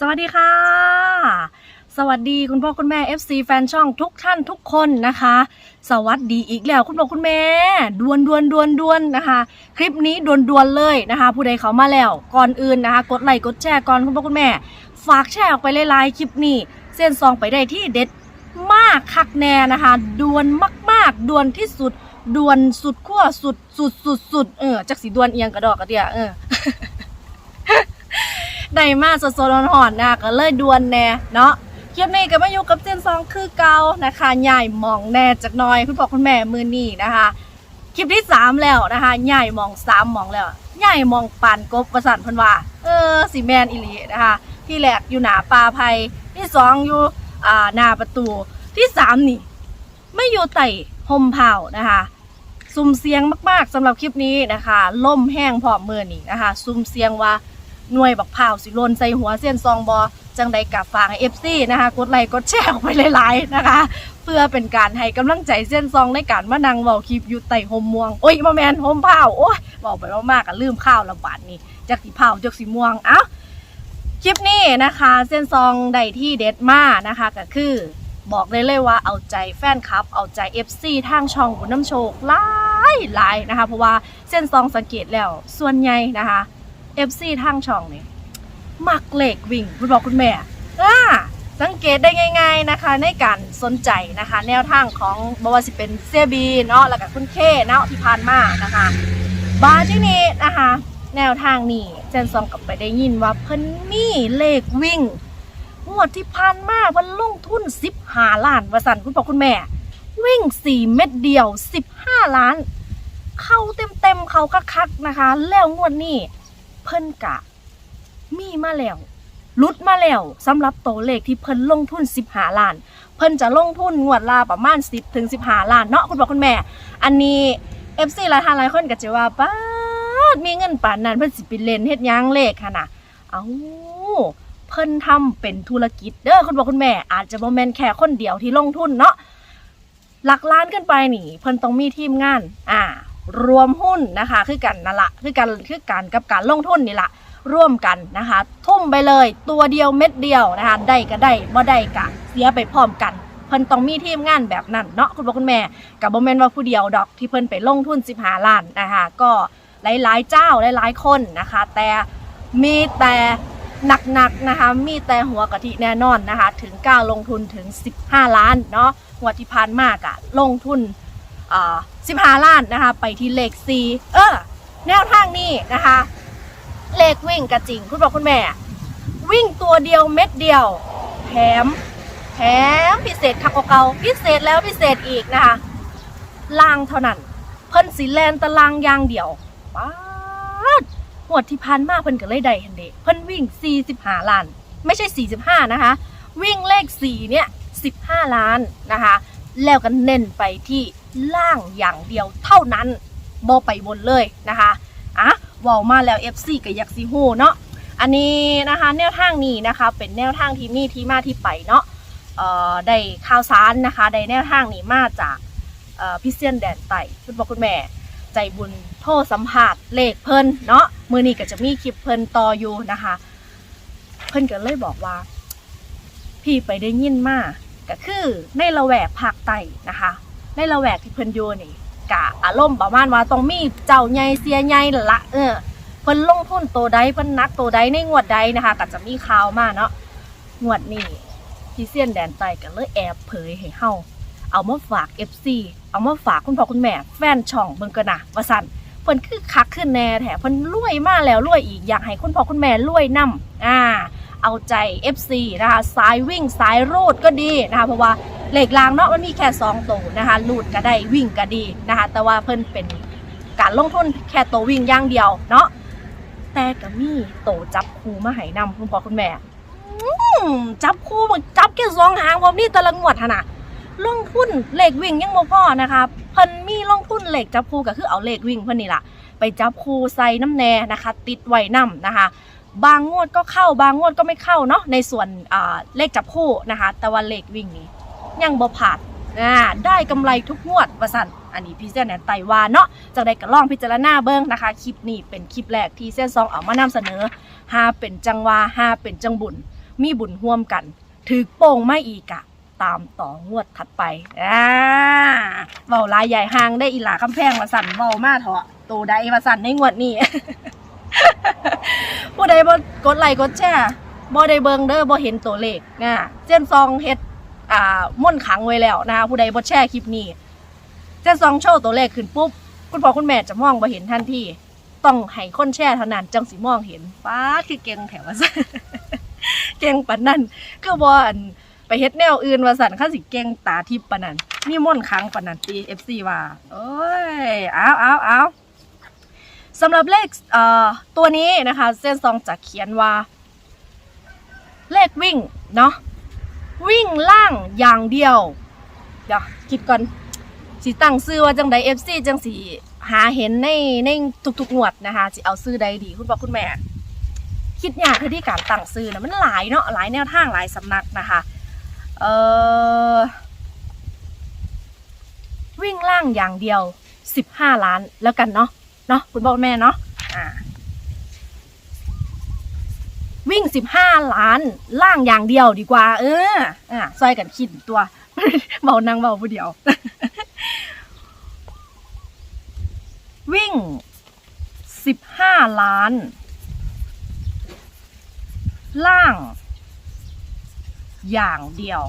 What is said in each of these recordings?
สวัสดีค่ะ สวัสดีคุณพ่อคุณแม่ FC แฟนช่องทุกท่านทุกคนนะคะ สวัสดีอีกแล้วคุณพ่อคุณแม่ดวนดวนดวนดวนนะคะ คลิปนี้ดวนดวนเลยนะคะ ผู้ใดเขามาแล้วก่อนอื่นนะคะ กดไลค์กดแชร์ก่อนคุณพ่อคุณแม่ ฝากแชร์ออกไปหลายๆคลิปนี้เส้นซองไปได้ที่เด็ดมากคักแน่นะคะดวนมาก ๆดวนที่สุดดวนสุดขั้วสุดสุดสุดสุดเออจักสีดวนเอียงกระดอกกระเดียเออ ได้มาสดๆร้อนๆนะก็เลยดวนแน่เนาะคลิปนี้ก็มาอยู่กับเจนซองคือเก่านะคะใหญ่หมองแน่จากน้อยคุณพ่อคุณแม่มือนี่นะคะคลิปที่สามแล้วนะคะใหญ่หมองสามหมองแล้วใหญ่หมองปานกบประสันพันว่าเออสีแมนอิลีนะคะที่แรกอยู่หนาปลาไพที่สองอยู่อ่าหน้าประตูที่สามนี่ไม่อยู่ไต่ห่มเผานะคะซุ่มเสียงมากๆสำหรับคลิปนี้นะคะล่มแห้งพร้อมมือนี่นะคะซุ่มเสียงว่า หน่วยบักเผาสิลนใส่หัวเส้นซองบอจังใดกับฝากเอฟซีนะคะกดไลค์กดแชร์ออกไปหลายๆนะคะ เพื่อเป็นการให้กำลังใจเส้นซองในการมานั่งเว้าคลิปอยู่ไต่หมม่วงโอ้ยมาแมนห่มเผาโอ้ยบอกไปมากๆก็ลืมข้าวละบาดนี่จากสีเผาจากสีม่วงเอ้าคลิปนี้นะคะ เส้นซองใดที่เด็ดมานะคะก็คือบอกได้เลยว่าเอาใจแฟนคลับ เอาใจ FC ทางช่องบุญน้ำโชคหลายหลายนะคะ เพราะว่าเส้นซองสังเกตแล้วส่วนใหญ่นะคะ FC ทางช่องนี่มักเลขวิ่งคุณบอกคุณแม่อ่าสังเกตได้ง่าย ๆนะคะ ในการสนใจนะคะ แนวทางของบว่าสิเป็นเซบีเนาะแล้วก็คุณเคเนาะที่ผ่านมานะคะบาร์ที่นี้นะคะ แนวทางนี้เจนซองกลับไปได้ยินว่าเพิ่นมีเลขวิ่งงวดที่ผ่านมาเพิ่นลงทุน15ล้านวาสันคุณพ่อคุณแม่ วิ่ง4เม็ดเดียว15ล้าน เข้าเต็มๆ เขาคักๆนะคะ แล้วงวดนี้ เพิ่นกะ มีมาแล้วลุดมาแล้วสำหรับตัวเลขที่เพิ่นลงทุน 15 ล้าน เพิ่นจะลงทุนงวดละประมาณ 10ถึง15 ล้านเนาะคุณพ่อคุณแม่ อันนี้ FC หลายท่านหลายคนก็จะว่าป้าดมีเงินป่านนั้นเพิ่นสิไปเล่นเฮ็ดหยังเลขค่ะนะเอ้าเพิ่นทำเป็นธุรกิจเด้อคุณพ่อคุณแม่ อาจจะบ่แม่นแค่คนเดียวที่ลงทุนเนาะหลักล้านขึ้นไปนี่ เพิ่นต้องมีทีมงาน อ่า รวมหุ้นนะคะคือกันนั่นละคือกันคือกันกับการลงทุนนี่ละร่วมกันนะคะ ทุ่มไปเลยตัวเดียวเม็ดเดียวนะคะได้ก็ได้บ่ได้ก็เสียไปพร้อมกันเพิ่นต้องมีทีมงานแบบนั้นเนาะคุณพ่อคุณแม่กับบ่แม่นว่าผู้เดียวดอกที่เพิ่นไปลงทุน15ล้านนะคะก็หลายๆเจ้าหลายๆคนนะคะ แต่มีแต่หนักๆนะคะ มีแต่หัวกะทิแน่นอนนะคะ ถึงกล้าลงทุนถึง 15 ล้านเนาะงวดที่ผ่านมากอะลงทุนอ่า 15 ล้านนะคะ ไปที่เลข 4 เออ แนวทางนี้นะคะ เลขวิ่งกระจริงคุณบอกคุณแม่ วิ่งตัวเดียวเม็ดเดียว แถม แถมพิเศษคักกว่าเก่าพิเศษแล้วพิเศษอีกนะคะลางเท่านั้น เพิ่นสีแลนตารางยางเดียวป๊าดหวดที่พันมากเพิ่นก็เลยได้เห็นเดเพิ่นวิ่ง 45 ล้าน ไม่ใช่ 45 นะคะ วิ่งเลข 4 เนี่ย 15 ล้านนะคะ แล้วก็เน้นไปที่ล่างอย่างเดียวเท่านั้นบ่ไปบนเลยนะคะอะว้ามาแล้ว FC ก็อยากสิฮู้เนาะอันนี้นะคะแนวทางนี้นะคะเป็นแนวทางที่มีที่มาที่ไปเนาะเอ่อได้ข่าวสารนะคะได้แนวทางนี้มาจากเอ่อพี่เซียนแดนไต่คุณพ่อคุณแม่ ใจบุญโทรสัมภาษณ์เลขเพิ่นเนาะมือนี้ก็จะมีคลิปเพิ่นต่ออยู่นะคะ เพิ่นก็เลยบอกว่า พี่ไปได้ยินมาก็คือในละแวกภาคใต้นะคะ ในละแวกที่เพิ่นอยู่นี่กะอารมณ์ประมาณว่าต้องมีเจ้าใหญ่เสียใหญ่ละเออเพิ่นลงทุนตัวใดเพิ่นนักตัวใดในงวดใดนะคะก็จะมีข่าวมาเนาะงวดนี้ที่เซียนแดนใต้กันเลยแอบเผยให้เฮาเอามาฝาก FC เอามาฝากคุณพ่อคุณแม่แฟนช่องเบิ่งกันนะว่าซั่นเพิ่นคือคักขึ้นแน่แถเพิ่นรวยมาแล้วรวยอีกอยากให้คุณพ่อคุณแม่รวยนํอ่าเอาใจ FC นะคะสายวิ่งสายรูดก็ดีนะคะเพราะว่า เหล็กรางเนาะมันมีแค่2ตัวนะคะรูดก็ได้วิ่งก็ดีนะคะ แต่ว่าเพิ่นเป็นการลงทุนแค่ตัววิ่งอย่างเดียวเนาะแต่ก็มีโตจับคูมาให้นำคุณพ่อคุณแม่จับคู่จับแค่สองหางผมนี่ต่ละงวดหนนะลงทุนเหล็กวิ่งยังบ่พอนะคะเพิ่นมีลงทุนเหล็กจับคู่ก็คือเอาเหล็กวิ่งเพิ่นนี่ล่ะไปจับคู่ใส่น้ำแน่นะคะ ติดไว้น้ำนะคะ บางงวดก็เข้าบางงวดก็ไม่เข้าเนาะในส่วนอ่าเลขจับคู่นะคะ แต่ว่าเลขวิ่งนี้ ยังบ่ผ่านอ่าได้กำไรทุกงวดว่าสั่นอันนี้พี่เส้นแหนไตวาเนาะจากได้ก็ลองพิจารณาเบิ่งนะคะคลิปนี้เป็นคลิปแรกที่เส้นซองเอามานำเสนอหาเป็นจังวาหาเป็นจังบุญ มีบุญร่วมกัน ถือโป่งไม่อีกอะตามต่องวดถัดไปอ่าเบาลายใหญ่ห่างได้อีหลาคำแพงมาสั่นเบามาเถอะโตได้มาสั่นในงวดนี้ผู้ใดบ่กดไลค์กดแชร์บ่ได้เบิงเด้อบ่เห็นตัวเลขนะเจนซองเฮ็ด อ่าม่นขังไว้แล้วนะคะผู้ใดบ่แชร์คลิปนี้เจนซองโชว์ตัวเลขขึ้นปุ๊บ คุณพ่อคุณแม่จะมองบ่เห็นทันทีต้องให้คนแชร์เท่านั้นจังสิมองเห็นป้าคือเก่งแถวว่าซั่นเก่งปานนั้นคือบ่อันไปเฮ็ดแนวอื่นว่าซั่นคันสิเก่งตาทิพย์ปานนั้นมีม่นขังปานนั้นติ FC ว่าโอ้ยเอาเอาเอาสำหรับเลขเอ่อตัวนี้นะคะเส้นซองจะเขียนว่า เลขวิ่งเนาะ วิ่งล่างอย่างเดียว เดี๋ยวคิดก่อนสิตั้งซื้อว่าจังใด FC จังสีหาเห็นในในทุกๆงวดนะคะสิเอาซื้อใดดีคุณพ่อคุณแม่ คิดยากคือที่การตั้งซื้อนะมันหลายเนาะหลายแนวทางหลายสำนักนะคะเออวิ่งล่างอย่างเดียว 15 ล้านแล้วกันเนาะเนาะคุณพ่อคุณแม่เนาะอ่า วิ่ง 15 ล้านล่างอย่างเดียวดีกว่า เอออะซอยกันคิดตัวเบานางเบาผู้เดียว วิ่ง 15 ล้าน ล่าง อย่างเดียว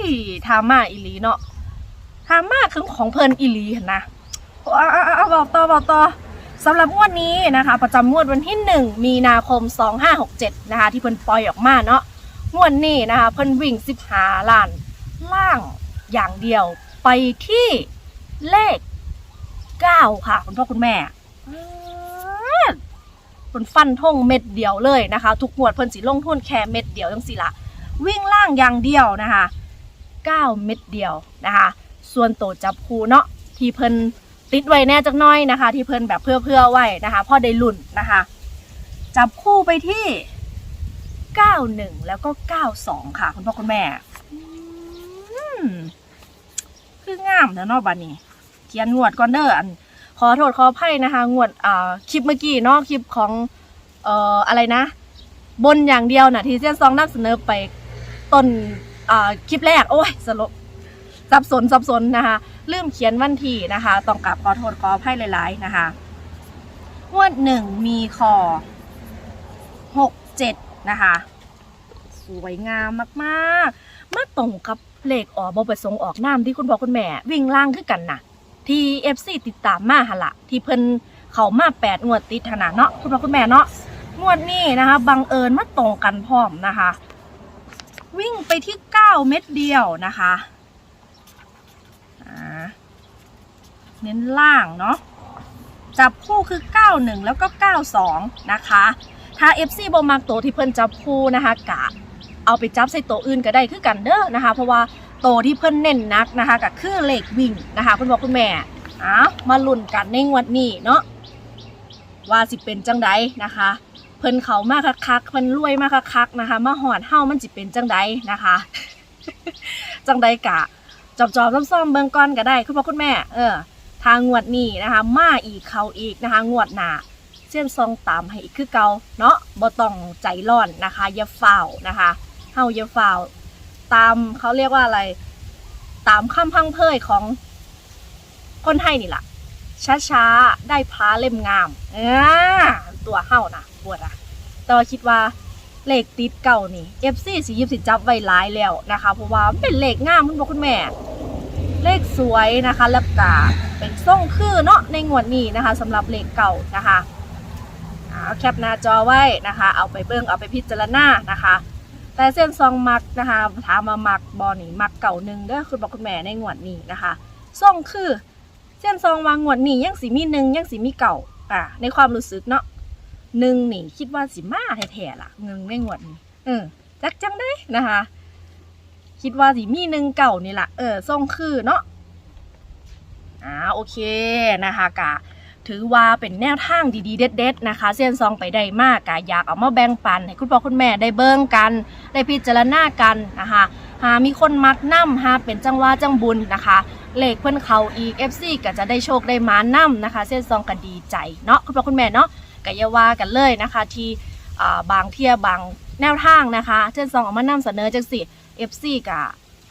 ยทามาอิลีเนาะทามาคือของเพลินอิลีเห็นนะอาเอาเอาเอาบอกต่อบอกต่อ สำหรับงวดนี้นะคะ ประจำงวดวันที่ 1 มีนาคม 2567 นะคะ ที่เพิ่นปล่อยออกมาเนาะงวดนี้นะคะ เพิ่นวิ่ง15ล้านล่างอย่างเดียวไปที่เลข 9 ค่ะ คุณพ่อคุณแม่เพิ่นฟันท่งเม็ดเดียวเลยนะคะ ทุกงวดเพิ่นสิลงทุนแค่เม็ดเดียวจังสิละวิ่งล่างอย่างเดียวนะคะ 9 เม็ดเดียวนะคะ ส่วนโตวจับคูเนาะที่เพิ่น ติดไว้แน่จักน้อยนะคะ ที่เพิ่นแบบเพื่อเพื่อๆไว้นะคะพ่อได้ลุ่นนะคะ จับคู่ไปที่ 91 แล้วก็ 92 ค่ะคุณพ่อคุณแม่คืองามนะเนาะบัดนี้เขียนงวดก่อนเด้ออันขอโทษขออภัยนะคะ งวดอ่าคลิปเมื่อกี้เนาะคลิปของเอ่ออะไรนะ บนอย่างเดียวน่ะที่เซียนซองนำเสนอไปต้นอ่าคลิปแรก โอ้ยสลบ สับสนสับสนนะคะลืมเขียนวันที่นะคะต้องกลับขอโทษขออภัยหลายๆนะคะงวดหนึ่งมีคอหกเจ็ดนะคะสวยงามมากๆ มาตรงกับเลขออกบประสงค์ออกน้ำที่คุณพ่อคุณแม่ วิ่งล่างคือกันนะที่เอฟซีติดตามมาหละที่เพิ่นเขามาแปดงวดติดขนาดเนาะคุณพ่อคุณแม่เนาะงวดนี้นะคะบังเอิญมาตรงกันพร้อมนะคะ วิ่งไปที่เก้าเม็ดเดียวนะคะ อ่า เน้นล่างเนาะจับคู่คือ 91 แล้วก็ 92 นะคะ ถ้า FC บมักโตที่เพิ่นจับคู่นะคะกะเอาไปจับใส่โตอื่นก็ได้คือกันเด้อนะคะ เพราะว่าโตที่เพิ่นเน้นนักนะคะก็คือเลขวิ่งนะคะคุณบอกคุณแม่อ้าวมาลุ้นกันในงวดนี้เนาะว่าสิเป็นจังใดนะคะ เพิ่นเขามากคักเพิ่นรวยมากคักนะคะมาหอดเฮ้ามันสิเป็นจังใดนะคะ จังใดกะจอบจอบๆซ่อมๆเบิ่งก่อนก็ได้คุณพ่อคุณแม่ เออ ทางงวดนี้นะคะมาอีกเขาอีกนะคะงวดหนาเส้นซองตามให้อีกคือเกาเนาะบ่ต้องใจร้อนนะคะอย่าฝ้าวนะคะเฮาอย่าฝ้าวตามเขาเรียกว่าอะไร ตามคำพังเพยของคนไทยนี่ล่ะช้าๆ ได้พาเล่มงามอ่าตัวเฮานะปวดอะแต่ว่าคิดว่าเลขติดเก่านี่ FC สิหยิบสิจับไว้หลายแล้วนะคะ เพราะว่าเป็นเลขงามคุณพ่อคุณแม่ สวยนะคะแล้วก็เป็นทรงคือเนาะในงวดนี้นะคะสำหรับเลขเก่านะคะเอาแคปหน้าจอไว้นะคะ เอาไปเบิ่งเอาไปพิจารณานะคะ แต่เส้นซองมักนะคะถามมามักบอนี่มักเก่าหนึ่งเด้อคุณบอกคุณแม่ในงวดนี้นะคะทรงคือเส้นซองวางงวดนี้ยังสีมีหนึ่งยังสีมีเก่าอะในความรู้สึกเนาะหนึ่งนี่คิดว่าสิมาแท้ๆล่ะหนึ่งในงวดนี้เออจักจังได้นะคะ คิดว่าสิมีหนึ่งเก่านี่แหละเออทรงคือเนาะ อ่าโอเคนะคะกะถือว่าเป็นแนวทางดีๆ เด็ดๆนะคะ เส้นซองไปได้มากกะอยากเอามาแบ่งปัน ให้คุณพ่อคุณแม่ได้เบิ่งกัน ได้พิจารณากันนะคะหามีคนมักนํหาเป็นจังหวะจังบุญนะคะ เลขเพิ่นเขาอีก FC ก็จะได้โชคได้มานํนะคะ เส้นซองก็ดีใจเนาะคุณพ่อคุณแม่เนาะก็อย่าว่ากันเลยนะคะ ที่บางเทียบางแนวทางนะคะเช่นซองออกมานำเสนอจังสิ FC กะ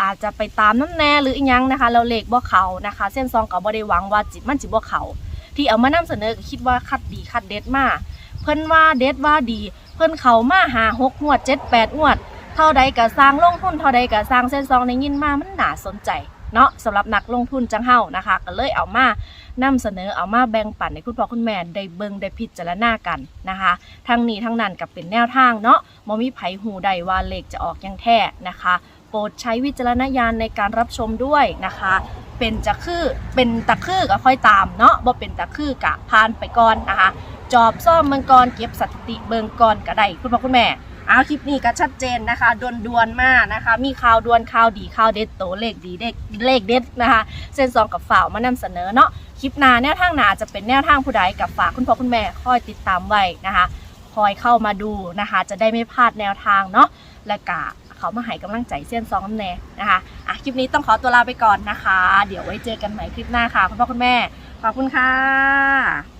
อาจจะไปตามน้ำแน่หรืออีหยังนะคะ เราเลขบ่เขานะคะ เส้นซองก็บ่ได้หวังว่าจิตมันจิบ่เขาที่เอามานำเสนอคิดว่าคัดดีคัดเด็ดมากเพิ่นว่าเด็ดว่าดี เพิ่นเขามาหาหกงวดเจ็ดแปดงวด เท่าใดก็สร้างลงทุนเท่าใดก็สร้างเส้นซองในยินมามันหนาสนใจเนาะสำหรับนักลงทุนจังเฮานะคะ ก็เลยเอามานำเสนอเอามาแบ่งปันให้คุณพ่อคุณแม่ได้เบิงได้พิจารณากันนะคะ ทั้งนี้ทั้งนั้นก็เป็นแนวทางเนาะบ่มีไผหูใดว่าเลขจะออกย่างแท้นะคะ โปรดใช้วิจารณญาณในการรับชมด้วยนะคะ เป็นจะคือเป็นตะคือก็ค่อยตามเนาะบ่เป็นตะคือกะผ่านไปก่อนนะคะ จอบซ่อมเมืองกรเก็บสถิติเบิงกรก็ได้คุณพ่อคุณแม่เอาคลิปนี้ก็ชัดเจนนะคะดวนดวนมากนะคะ มีข่าวดวนข่าวดีข่าวเด็ดโตเลขดีเด็กเลขเด็ดนะคะ เส้นซองกับฝ่าวมานำเสนอเนาะคลิปหน้าแนวทางหนาจะเป็นแนวทางผู้ใดกับฝากคุณพ่อคุณแม่คอยติดตามไว้นะคะ คอยเข้ามาดูนะคะ จะได้ไม่พลาดแนวทางเนาะและกะ เขามาให้กำลังใจเส้นซองน้ำแน่นะคะอะคลิปนี้ต้องขอตัวลาไปก่อนนะคะ เดี๋ยวไว้เจอกันใหม่คลิปหน้าค่ะคุณพ่อคุณแม่ขอบคุณค่ะ